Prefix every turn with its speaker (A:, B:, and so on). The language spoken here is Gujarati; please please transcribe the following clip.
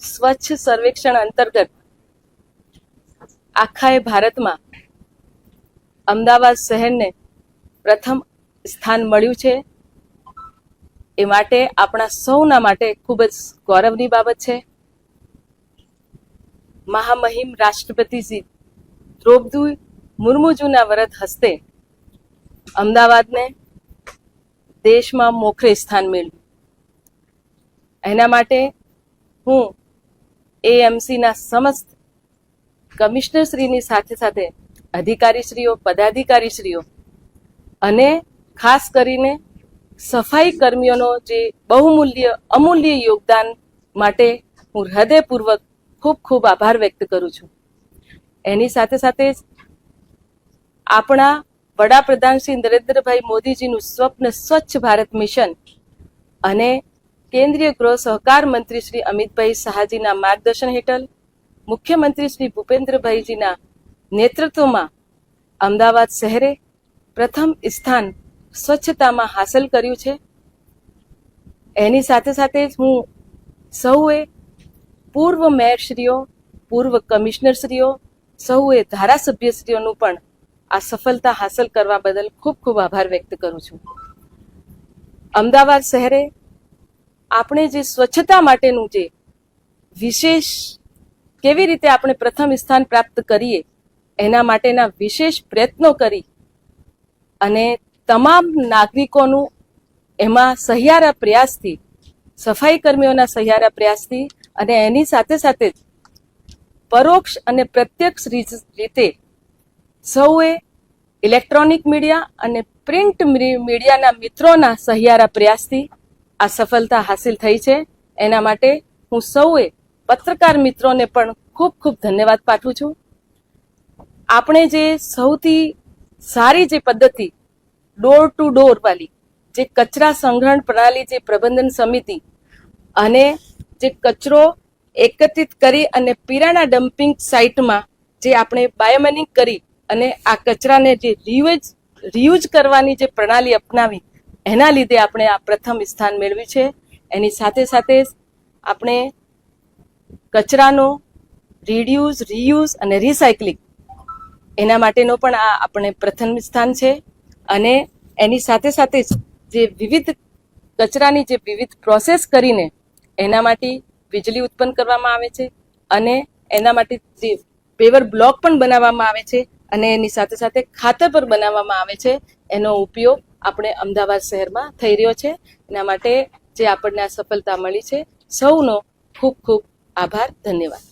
A: સ્વચ્છ સર્વેક્ષણ અંતર્ગત આખા એ ભારતમાં અમદાવાદ શહેરને પ્રથમ સ્થાન મળ્યું છે. એ માટે આપણા સૌના માટે ખૂબ જ ગૌરવની બાબત છે. મહામહિમ રાષ્ટ્રપતિજી દ્રૌપદી મુર્મુજુના વરદ હસ્તે અમદાવાદને દેશમાં મોખરે સ્થાન મેળવ્યું. એના માટે હું એએમસીના સમસ્ત કમિશનરશ્રીની સાથે સાથે અધિકારીશ્રીઓ, પદાધિકારીશ્રીઓ અને ખાસ કરીને સફાઈ કર્મીઓનો જે બહુમૂલ્ય, અમૂલ્ય યોગદાન માટે હું હૃદયપૂર્વક ખૂબ ખૂબ આભાર વ્યક્ત કરું છું. એની સાથે સાથે આપણા વડાપ્રધાન શ્રી નરેન્દ્રભાઈ મોદીજીનું સ્વપ્ન સ્વચ્છ ભારત મિશન અને કેન્દ્રીય ગૃહ સહકાર મંત્રી શ્રી અમિતભાઈ શાહજીના માર્ગદર્શન હેઠળ મુખ્યમંત્રી શ્રી ભૂપેન્દ્રભાઈજીના નેતૃત્વમાં અમદાવાદ શહેરે પ્રથમ સ્થાન સ્વચ્છતામાં હાંસલ કર્યું છે. એની સાથે સાથે જ હું સૌએ પૂર્વ મેયરશ્રીઓ, પૂર્વ કમિશનરશ્રીઓ સૌએ ધારાસભ્યશ્રીઓનું પણ આ સફળતા હાંસલ કરવા બદલ ખૂબ ખૂબ આભાર વ્યક્ત કરું છું. અમદાવાદ શહેરે આપણે જે સ્વચ્છતા માટેનું જે વિશેષ કેવી રીતે આપણે પ્રથમ સ્થાન પ્રાપ્ત કરીએ, એના માટેના વિશેષ પ્રયત્નો કરી અને તમામ નાગરિકોનું એમાં સહિયારા પ્રયાસથી સફાઈ કર્મીઓના સહિયારા પ્રયાસથી અને એની સાથે સાથે જ પરોક્ષ અને પ્રત્યક્ષ રીત- સૌએ ઇલેક્ટ્રોનિક મીડિયા અને પ્રિન્ટ મીડિયાના મિત્રોના સહિયારા પ્રયાસથી આ સફળતા હાસિલ થઈ છે. એના માટે હું સૌએ પત્રકાર મિત્રોને પણ ખૂબ ખૂબ ધન્યવાદ પાઠવું છું. આપણે જે સૌથી સારી જે પદ્ધતિ ડોર ટુ ડોર વાલી, જે કચરા સંગ્રહણ પ્રણાલી જે પ્રબંધન સમિતિ અને જે કચરો એકત્રિત કરી અને પીરાના ડમ્પિંગ સાઇટમાં જે આપણે બાયોમેનિંગ કરી અને આ કચરાને જે રિયુઝ રિયુઝ કરવાની જે પ્રણાલી અપનાવી એના લીધે આપણે આ પ્રથમ સ્થાન મેળવ્યું છે. એની સાથે સાથે આપણે કચરાનો રિડ્યુઝ રિયુઝ અને રિસાયકલિંગ એના માટેનો પણ આ આપણે પ્રથમ સ્થાન છે. અને એની સાથે સાથે જ જે વિવિધ કચરાની જે વિવિધ પ્રોસેસ કરીને એના માટે વીજળી ઉત્પન્ન કરવામાં આવે છે અને એના માટે જે પેવર બ્લોક પણ બનાવવામાં આવે છે અને એની સાથે સાથે ખાતર પર બનાવવામાં આવે છે. એનો ઉપયોગ આપણે અમદાવાદ શહેરમાં થઈ રહ્યો છે. એના માટે જે આપણને આ સફળતા મળી છે, સૌનો ખૂબ ખૂબ આભાર, ધન્યવાદ.